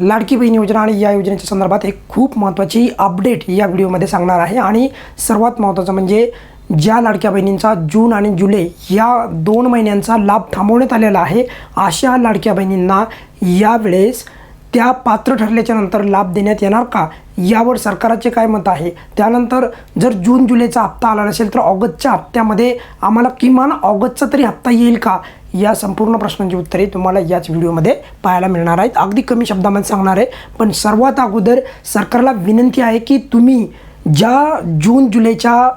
लाडकी बहीण योजना आणि या योजनेच्या संदर्भात एक खूप महत्त्वाची अपडेट या व्हिडिओमध्ये सांगणार आहे. आणि सर्वात महत्त्वाचं म्हणजे ज्या लाडक्या बहिणींचा जून आणि जुलै या दोन महिन्यांचा लाभ थांबवण्यात आलेला आहे अशा लाडक्या बहिणींना यावेळेस त्या पात्र ठरल्याच्या नंतर लाभ देण्यात येणार का? यावर सरकाराचे काय मत आहे? त्यानंतर जर जून जुलैचा हप्ता आला नसेल तर ऑगस्टच्या हप्त्यामध्ये आम्हाला किमान ऑगस्टचा तरी हप्ता येईल का? या संपूर्ण प्रश्नांची उत्तरे तुम्हाला याच व्हिडिओमध्ये पाहायला मिळणार आहेत. अगदी कमी शब्दामध्ये सांगणार आहे पण सर्वात अगोदर सरकारला विनंती आहे की तुम्ही ज्या जून जुलैच्या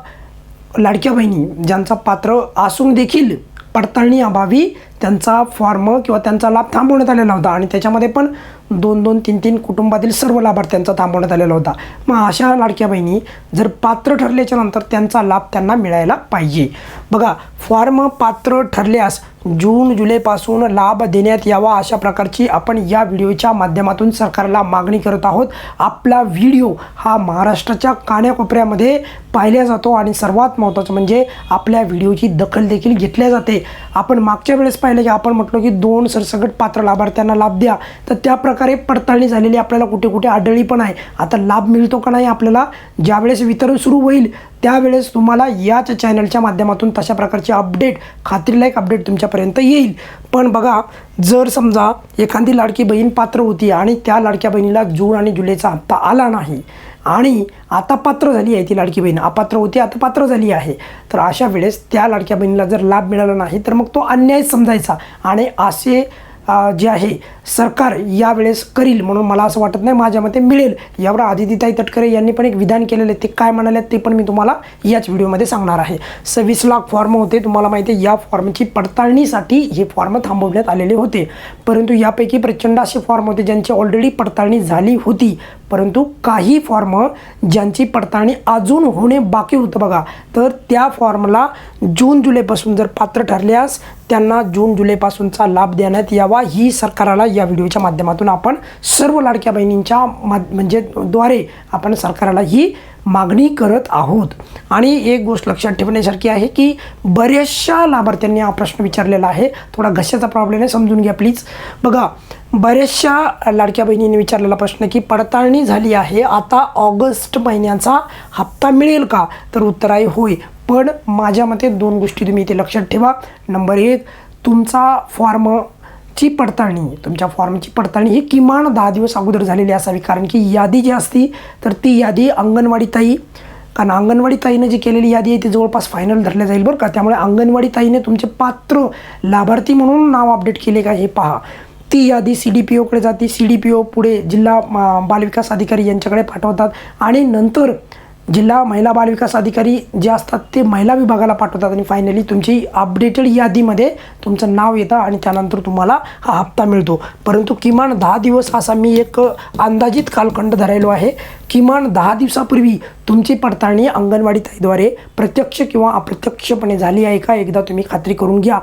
लाडक्या बहिणी ज्यांचा पात्र असून देखील पडताळणी अभावी त्यांचा फॉर्म किंवा त्यांचा लाभ थांबवण्यात आलेला होता. आणि त्याच्यामध्ये पण दोन दोन तीन तीन कुटुंबातील सर्व लाभार्थ्यांचा थांबवण्यात आलेला होता. मग अशा लाडक्या बहिणी जर पात्र ठरल्याच्या नंतर त्यांचा लाभ त्यांना मिळायला पाहिजे. बघा फॉर्म पात्र ठरल्यास जून जुलैपासून लाभ देण्यात यावा अशा प्रकारची आपण या व्हिडिओच्या माध्यमातून सरकारला मागणी करत आहोत. आपला व्हिडिओ हा महाराष्ट्राच्या कान्याकोपऱ्यामध्ये पाहिल्या जातो आणि सर्वात महत्त्वाचं म्हणजे आपल्या व्हिडिओची दखल देखील घेतल्या जाते. आपण मागच्या वेळेस पाहिलं की आपण म्हटलो की दोन सरसकट पात्र लाभार्थ्यांना लाभ द्या तर त्या प्रकारे पडताळणी झालेली आपल्याला कुठे कुठे आढळली पण आहे. आता लाभ मिळतो का नाही आपल्याला? ज्यावेळेस वितरण सुरू होईल त्यावेळेस तुम्हाला याच चॅनलच्या माध्यमातून तशा प्रकारचे अपडेट खात्रीलायक अपडेट तुमच्यापर्यंत येईल. पण बघा जर समजा एखादी लाडकी बहीण पात्र होती आणि त्या लाडक्या बहिणीला जून आणि जुलैचा हप्ता आला नाही आणि आता पात्र झाली आहे ती लाडकी बहीण. अपात्र होती आता पात्र झाली आहे. तर अशा वेळेस त्या लाडक्या बहिणीला जर लाभ मिळाला नाही तर मग तो अन्याय समजायचा. आणि असे जे आहे सरकार यावेळेस करील म्हणून मला असं वाटत नाही. माझ्या मते मिळेल. यावर आदितीताई तटकरे यांनी पण एक विधान केलेलं आहे. ते काय म्हणाले ते पण मी तुम्हाला याच व्हिडिओमध्ये सांगणार आहे. सव्वीस लाख फॉर्म होते. तुम्हाला माहिती आहे या फॉर्मची पडताळणीसाठी हे फॉर्म थांबवण्यात आलेले होते. परंतु यापैकी प्रचंड असे फॉर्म होते ज्यांची ऑलरेडी पडताळणी झाली होती. परंतु काही फॉर्म ज्यांची पडताळणी अजून होणे बाकी होतं बघा. तर त्या फॉर्मला जून जुलैपासून जर पात्र ठरल्यास त्यांना जून जुलैपासूनचा लाभ देण्यात यावा. ही सरकारला या व्हिडिओच्या माध्यमातून आपण सर्व लाडक्या बहिणींच्या माध म्हणजे द्वारे आपण सरकाराला ही मागणी करत आहोत. आणि एक गोष्ट लक्षात ठेवण्यासारखी आहे की बऱ्याचशा लाभार्थ्यांनी हा प्रश्न विचारलेला आहे. थोडा घशाचा प्रॉब्लेम आहे समजून घ्या प्लीज बघा बऱ्याचशा लाडक्या बहिणींनी विचारलेला प्रश्न की पडताळणी झाली आहे आता ऑगस्ट महिन्याचा हप्ता मिळेल का? तर उत्तर आहे होय. पण माझ्या मते दोन गोष्टी तुम्ही इथे लक्षात ठेवा. नंबर एक तुमचा फॉर्म ची पडताळणी. तुमच्या फॉर्मची पडताळणी ही किमान दहा दिवस अगोदर झालेली असावी. कारण की यादी जी असती तर ती यादी अंगणवाडी ताई कारण अंगणवाडी ताईनं जी केलेली यादी आहे ती जवळपास फायनल धरल्या जाईल बरं का. त्यामुळे अंगणवाडी ताईने तुमचे पात्र लाभार्थी म्हणून नाव अपडेट केले का हे पहा. ती यादी सी डी पी ओकडे जाते. सी डी पी ओ पुढे जिल्हा बालविकास अधिकारी यांच्याकडे पाठवतात. आणि नंतर जिल्हा महिला बालविकास अधिकारी जे असतात ते महिला विभागाला पाठवतात आणि फायनली तुमची अपडेटेड यादीमध्ये तुमचं नाव येतं आणि त्यानंतर तुम्हाला हा हप्ता मिळतो. परंतु किमान दहा दिवस असा मी एक अंदाजित कालखंड धरायलो आहे. किमान दहा दिवसापूर्वी तुमची पडताळणी अंगणवाडी ताईद्वारे प्रत्यक्ष किंवा अप्रत्यक्षपणे झाली आहे का? एकदा तुम्ही खात्री करून घ्या.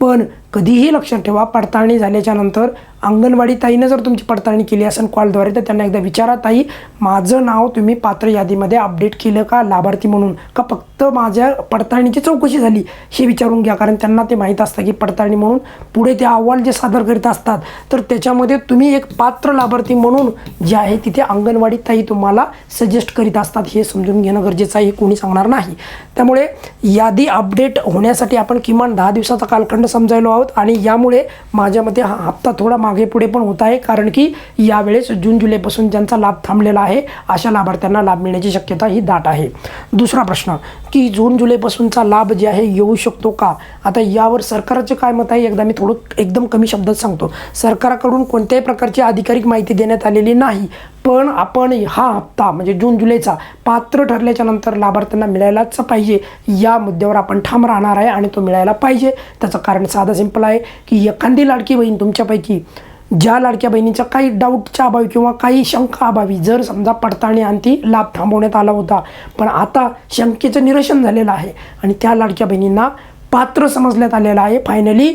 पण कधीही लक्षात ठेवा पडताळणी झाल्याच्यानंतर अंगणवाडी ताईनं जर तुमची पडताळणी केली असेल कॉलद्वारे तर त्यांना एकदा विचारा ताई माझं नाव तुम्ही पात्र यादीमध्ये अपडेट केलं का? लाभार्थी म्हणून का फक्त माझ्या पडताळणीची चौकशी झाली? हे विचारून घ्या कारण त्यांना ते माहीत असतं की पडताळणी म्हणून पुढे ते अहवाल जे सादर करीत असतात तर त्याच्यामध्ये तुम्ही एक पात्र लाभार्थी म्हणून जे आहे तिथे अंगणवाडी ताई तुम्हाला सजेस्ट करीत असतात. हे समजून घेणं गरजेचं आहे हे कोणी सांगणार नाही. त्यामुळे यादी अपडेट होण्यासाठी आपण किमान दहा दिवसाचा कालखंड समजायलो आहोत आणि यामुळे माझ्या मते हा हप्ता थोडा मागे पुढे पण होत आहे कारण की यावेळेस जून जुलैपासून ज्यांचा लाभ थांबलेला आहे अशा लाभार्थ्यांना लाभ मिळण्याची शक्यता ही दाट आहे. दुसरा प्रश्न की जून जुलैपासूनचा लाभ जे आहे येऊ शकतो का? आता यावर सरकारचं काय मत आहे? एकदा मी थोडं एकदम कमी शब्दात सांगतो. सरकारकडून कोणत्याही प्रकारची अधिकारिक माहिती देण्यात आलेली नाही पण आपण हा हप्ता म्हणजे जून जुलैचा पात्र ठरल्याच्या नंतर लाभार्थ्यांना मिळायलाच पाहिजे. या मुद्द्यावर आपण ठाम राहणार आहे आणि तो मिळायला पाहिजे. त्याचं कारण साधं सिंपल आहे की एखादी लाडकी बहीण तुमच्यापैकी ज्या लाडक्या बहिणीचा काही डाऊटच्या अभावी किंवा काही शंका अभावी जर समजा पडताळणी अंती लाभ थांबवण्यात आला होता पण आता शंकेचं निरसन झालेलं आहे आणि त्या लाडक्या बहिणींना पात्र समजण्यात आलेलं आहे. फायनली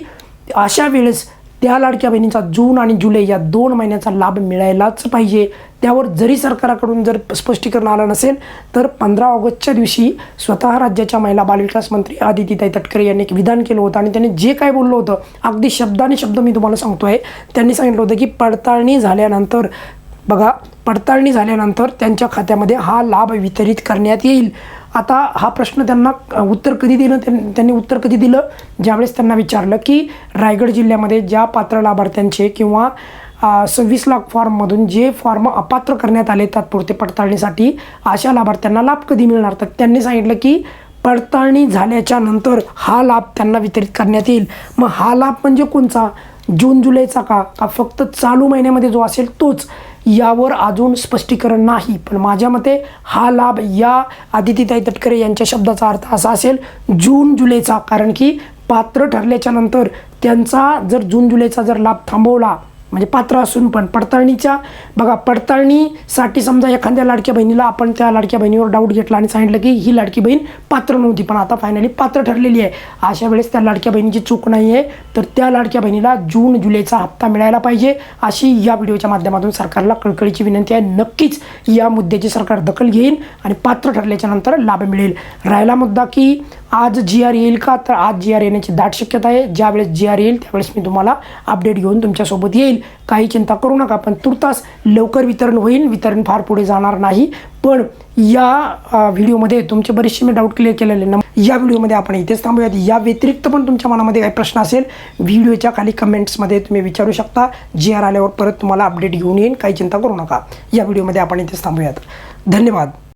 अशा वेळेस त्या लाडक्या बहिणींचा जून आणि जुलै या दोन महिन्याचा लाभ मिळायलाच पाहिजे. त्यावर जरी सरकाराकडून जर स्पष्टीकरण आलं नसेल तर पंधरा ऑगस्टच्या दिवशी स्वतः राज्याच्या महिला बालविकास मंत्री आदितीताई तटकरे यांनी एक विधान केलं होतं आणि त्यांनी जे काय बोललं होतं अगदी शब्दाने शब्द मी तुम्हाला सांगतो आहे त्यांनी सांगितलं होतं की पडताळणी झाल्यानंतर बघा पडताळणी झाल्यानंतर त्यांच्या खात्यामध्ये हा लाभ वितरित करण्यात येईल. आता हा प्रश्न त्यांना उत्तर कधी दिलं त्यां- त्यांनी उत्तर कधी दिलं? ज्यावेळेस त्यांना विचारलं की रायगड जिल्ह्यामध्ये ज्या पात्र लाभार्थ्यांचे किंवा सव्वीस लाख फॉर्ममधून जे फॉर्म अपात्र करण्यात आले तात्पुरते पडताळणीसाठी अशा लाभार्थ्यांना लाभ कधी मिळणार? तर त्यांनी सांगितलं की पडताळणी झाल्याच्यानंतर हा लाभ त्यांना वितरित करण्यात येईल. मग हा लाभ म्हणजे कोणचा? जून जुलैचा का? का फक्त चालू महिन्यामध्ये जो असेल तोच. यावर अजून स्पष्टीकरण नाही. पण माझ्या मते हा लाभ या आदितीताई तटकरे यांच्या शब्दाचा अर्थ असा असेल जून जुलैचा. कारण की पात्र ठरल्याच्या नंतर त्यांचा जर जून जुलैचा जर लाभ थांबवला म्हणजे पात्र असून पण. पडताळणीच्या बघा पडताळणीसाठी समजा एखाद्या लाडक्या बहिणीला आपण त्या लाडक्या बहिणीवर डाऊट घेतला आणि सांगितलं की ही लाडकी बहीण पात्र नव्हती पण आता फायनली पात्र ठरलेली आहे. अशा वेळेस त्या लाडक्या बहिणीची चूक नाही आहे. तर त्या लाडक्या बहिणीला जून जुलैचा हप्ता मिळायला पाहिजे अशी या व्हिडिओच्या माध्यमातून सरकारला कळकळीची विनंती आहे. नक्कीच या मुद्द्याची सरकार दखल घेईल आणि पात्र ठरल्याच्या नंतर लाभ मिळेल. राहिला मुद्दा की आज जी आर येईल का? तर आज जी आर येण्याची दाट शक्यता आहे. ज्यावेळेस जी आर येईल त्यावेळेस मी तुम्हाला अपडेट घेऊन तुमच्यासोबत येईल. काही चिंता करू नका पण तुर्तास लवकर वितरण होईल. वितरण फार पुढे जाणार नाही. पण या व्हिडिओमध्ये तुमचे बरेचसे मी डाऊट क्लिअर केलेले ना या व्हिडिओमध्ये आपण इथेच थांबूयात. या व्यतिरिक्त पण तुमच्या मनामध्ये काही प्रश्न असेल व्हिडिओच्या खाली कमेंट्समध्ये तुम्ही विचारू शकता. जी आर आल्यावर परत तुम्हाला अपडेट घेऊन येईन. काही चिंता करू नका. या व्हिडिओमध्ये आपण इथेच थांबूयात. धन्यवाद.